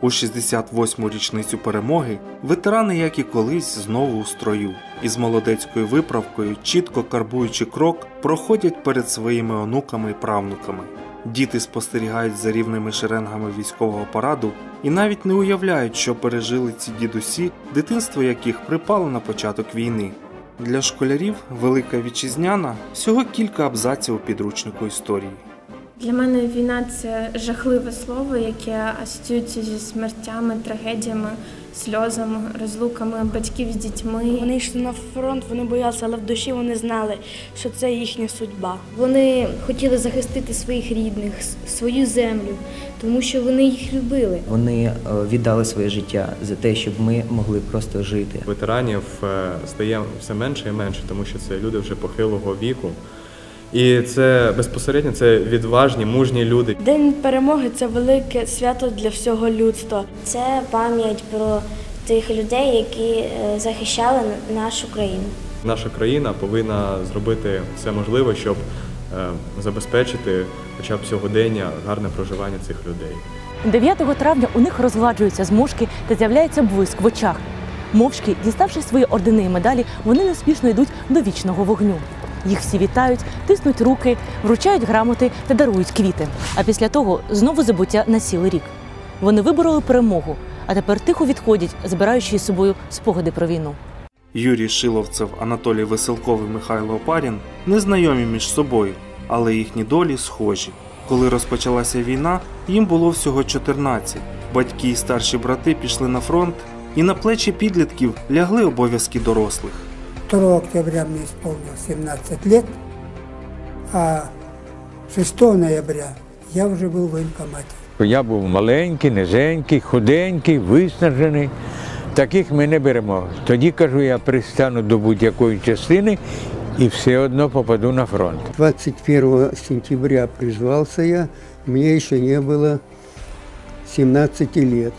У 68-му річницю перемоги ветерани, як і колись, знову у строю, і з молодецькою виправкою, чітко карбуючи крок, проходять перед своїми онуками і правнуками. Діти спостерігають за рівними шеренгами військового параду і навіть не уявляють, що пережили ці дідусі, дитинство яких припало на початок війни. Для школярів Велика Вітчизняна всього кілька абзаців у підручнику історії. Для мене війна це жахливе слово, яке асоціюється зі смертями, трагедіями, сльозами, розлуками батьків з дітьми. Вони йшли на фронт, вони боялися, але в душі вони знали, що це їхня судьба. Вони хотіли захистити своїх рідних, свою землю, тому що вони їх любили. Вони е, віддали своє життя за те, щоб ми могли просто жити. Ветеранів е, стає все менше і менше, тому що це люди вже похилого віку. І це безпосередньо це відважні, мужні люди. День перемоги це велике свято для всього людства. Це пам'ять про тих людей, які е, захищали нашу країну. Наша країна повинна зробити все можливе, щоб е, забезпечити хоча б сьогодення гарне проживання цих людей. 9 травня у них розгладжуються зморшки та з'являється блиск в очах. Мовчки, діставши свої ордени і медалі, вони неспішно йдуть до вічного вогню. Їх всі вітають, тиснуть руки, вручають грамоти та дарують квіти. А після того знову забуття на цілий рік. Вони вибороли перемогу, а тепер тихо відходять, збираючи із собою спогади про війну. Юрій Шиловцев, Анатолій Веселков і Михайло Опарін незнайомі між собою, але їхні долі схожі. Коли розпочалася війна, їм було всього 14. Батьки і старші брати пішли на фронт, і на плечі підлітків лягли обов'язки дорослих. 2 октября мне исполнилось 17 лет, а 6 ноября я вже був в воєнкоматі. Я був маленький, низенький, худенький, виснажений. Таких ми не беремо. Тоді кажу, я пристану до будь-якої частини і все одно попаду на фронт. 21 сентября призвался я, мне еще не было 17 лет.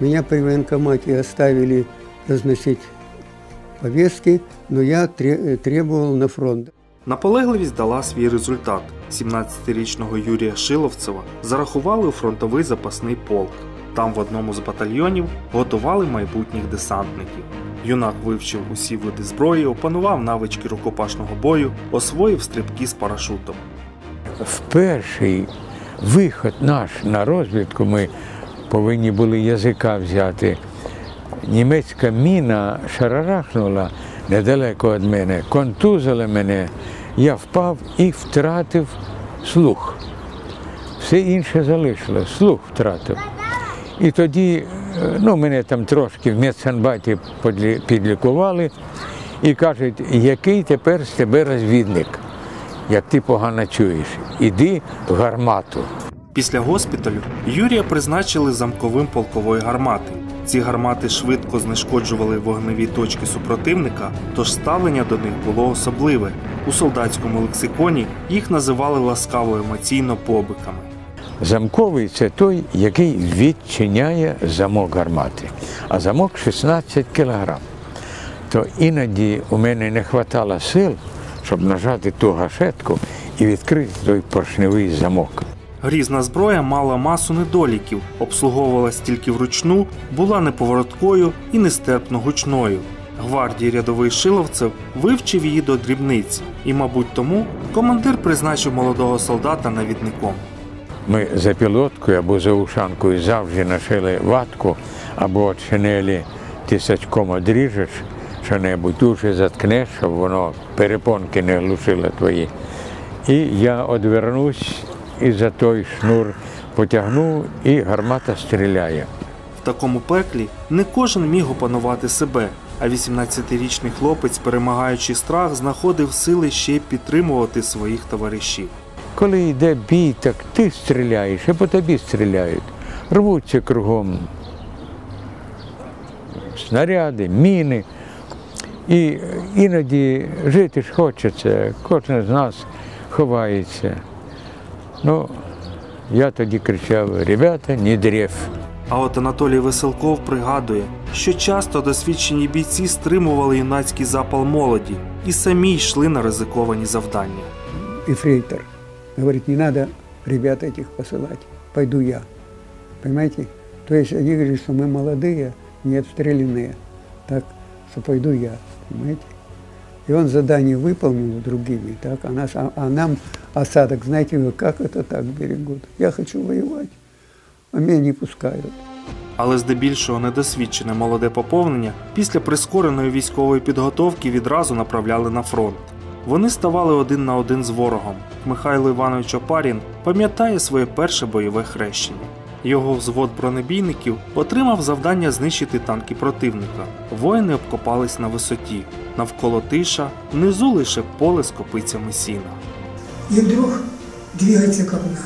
Меня при военкомате оставили разносить повестки, но я требовал на фронт. Наполегливість дала свій результат. 17-річного Юрія Шиловцева зарахували у фронтовий запасний полк. Там в одному з батальйонів готували майбутніх десантників. Юнак вивчив усі види зброї, опанував навички рукопашного бою, освоїв стрибки з парашутом. В перший виход наш на розвідку ми повинні були язика взяти. Німецька міна шарарахнула недалеко від мене, контузила мене. Я впав і втратив слух. Все інше залишилось, слух втратив. І тоді е, ну, мене там трошки в медсанбаті підлікували і кажуть, який тепер з тебе розвідник, як ти погано чуєш, іди в гармату. Після госпіталю Юрія призначили замковим полкової гармати. Ці гармати швидко знешкоджували вогневі точки супротивника, тож ставлення до них було особливе. У солдатському лексиконі їх називали ласкаво емоційно побиками. Замковий це той, який відчиняє замок гармати, а замок 16 кілограм. То іноді у мене не вистачало сил, щоб нажати ту гашетку і відкрити той поршневий замок. Грізна зброя мала масу недоліків, обслуговувалась тільки вручну, була неповороткою і нестерпно гучною. Гвардії рядовий Шиловцев вивчив її до дрібниць, і, мабуть, тому командир призначив молодого солдата навідником. Ми за пілоткою або за ушанкою завжди нашили ватку або от шинелі ти сачком одріжеш що-небудь, дуже заткнеш, щоб воно перепонки не глушило твої. І я одвернусь і за той шнур потягну, і гармата стріляє. В такому пеклі не кожен міг опанувати себе, а 18-річний хлопець, перемагаючи страх, знаходив сили ще підтримувати своїх товаришів. Коли йде бій, так ти стріляєш, і по тобі стріляють. Рвуться кругом снаряди, міни. І іноді жити ж хочеться, кожен з нас ховається. Ну, я тоді кричав, ребята, не древ. А от Анатолій Веселков пригадує, що часто досвідчені бійці стримували юнацький запал молоді і самі йшли на ризиковані завдання. Ефрейтор говорит, не надо ребят этих посылать, пойду я. Понимаете? То есть они говорят, что мы молодые, не обстрелянные, так что пойду я, понимаете? И он задание выполнил с другими, так, а, нас, а, а нам осадок, знаете, вы, как это так берегут? Я хочу воевать, а меня не пускают. Але здебільшого недосвідчене молоде поповнення після прискореної військової підготовки відразу направляли на фронт. Вони ставали один на один з ворогом. Михайло Іванович Опарін пам'ятає своє перше бойове хрещення. Його взвод бронебійників отримав завдання знищити танки противника. Воїни обкопались на висоті. Навколо тиша, внизу лише поле з копицями сіна. И вдруг двигается копна.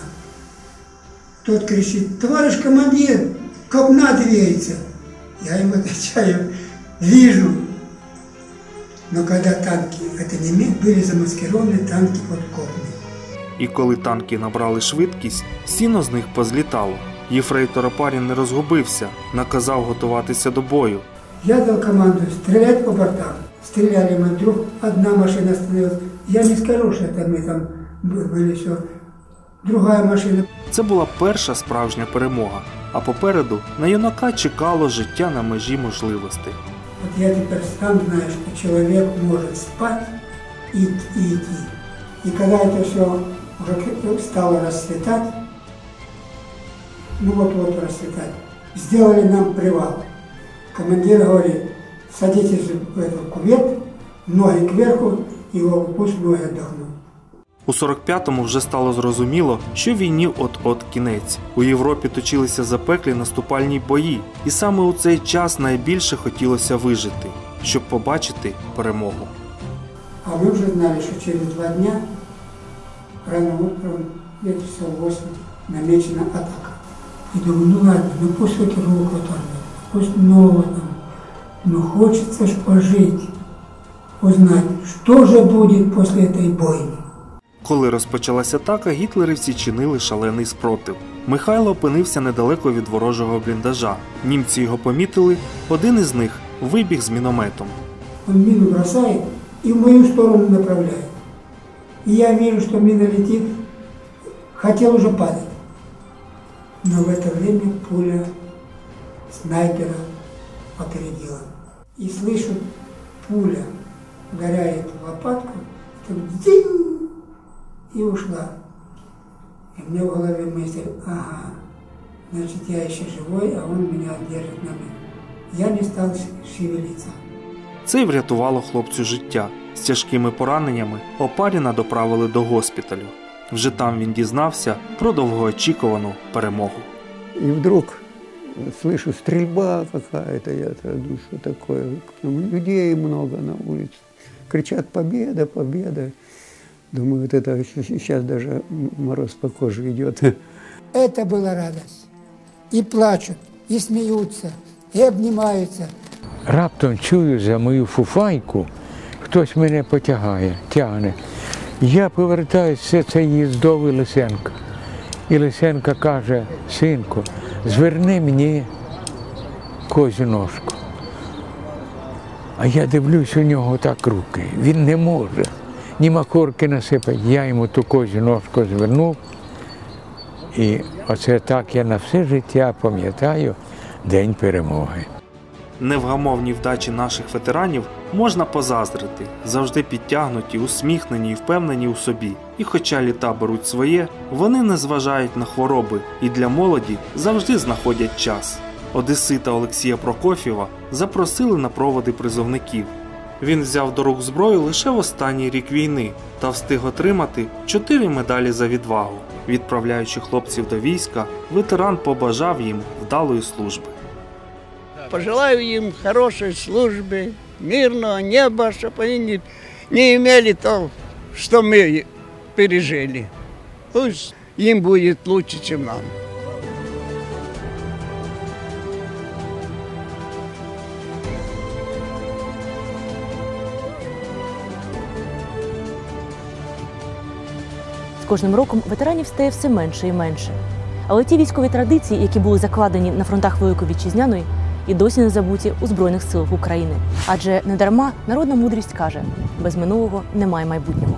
Тот кричит, товарищ командир, копна двигается. Я ему отвечаю, вижу. Но когда танки, это не ми- были замаскированы танки под копни. І коли танки набрали швидкість, сіно з них позлітало. Єфрейтор Опарін не розгубився, наказав готуватися до бою. Я дал команду стрелять по бортам. Стреляли мы вдруг, одна машина остановилась. Я не скажу, что это мы там бы- были все. Другая машина. Це була перша справжня перемога. А попереду на юнака чекало життя на межі можливостей. Вот я теперь сам знаю, что человек может спать и, и идти. И когда это все уже стало расцветать, ну вот-вот расцветать, сделали нам привал. Командир говорит, садитесь в этот кувет, ноги кверху, и вот пусть ноги отдохнут. У 45-му вже стало зрозуміло, що війні от-от кінець. У Європі точилися запеклі наступальні бої, і саме у цей час найбільше хотілося вижити, щоб побачити перемогу. А мы уже знали, что через два дня, рано утром, где-то часов 8, намечена атака. И думаю, ну ладно, ну пусть хоть руку оторвет, пусть ногу там, но хочется ж пожить, узнать, что же будет после этой бойни. Коли розпочалась атака, гітлерівці чинили шалений спротив. Михайло опинився недалеко від ворожого бліндажа. Німці його помітили, один із них вибіг з мінометом. Он мину бросает и в мою сторону направляет. И я вижу, что мина летит, хотел уже падать. Но в это время пуля снайпера опередила. И слышу, пуля ударяет в лопатку, так дзинь, и ушла. И мне в голове мысль, ага, значит, я еще живой, а он меня держит на мне. Я не стал шевелиться. Це й врятувало хлопцю життя. З тяжкими пораненнями Опаріна доправили до госпіталю. Вже там він дізнався про довгоочікувану перемогу. И вдруг слышу, стрельба какая-то, я думаю, что такое. Людей много на улице. Кричат «Победа, победа!» Думаю, вот это сейчас даже мороз по коже идет. Это была радость. И плачут, и смеются, и обнимаются. Раптом чую за мою фуфайку, хтось мене потягає, тягне. Я повертаюся, це їздовий Лисенко. І Лисенко каже, синку, зверни мені козю ножку. А я дивлюсь у нього так руки. Він не може. Ні макорки насипати. Я йому ту козю ножку звернув. І оце так я на все життя пам'ятаю День перемоги. Невгамовні вдачі наших ветеранів можна позаздрити, завжди підтягнуті, усміхнені і впевнені у собі. І хоча літа беруть своє, вони не зважають на хвороби і для молоді завжди знаходять час. Одесита Олексія Прокофєва запросили на проводи призовників. Він взяв до рук зброю лише в останній рік війни та встиг отримати чотири медалі за відвагу. Відправляючи хлопців до війська, ветеран побажав їм вдалої служби. Пожелаю им хорошей службы, мирного неба, чтобы они не, не имели то, что мы пережили. Пусть им будет лучше, чем нам. З кожним роком ветеранів стає все менше і менше. Але ті військові традиції, які були закладені на фронтах Великої Вітчизняної, і досі не забуті у Збройних силах України. Адже недарма народна мудрість каже: без минулого немає майбутнього.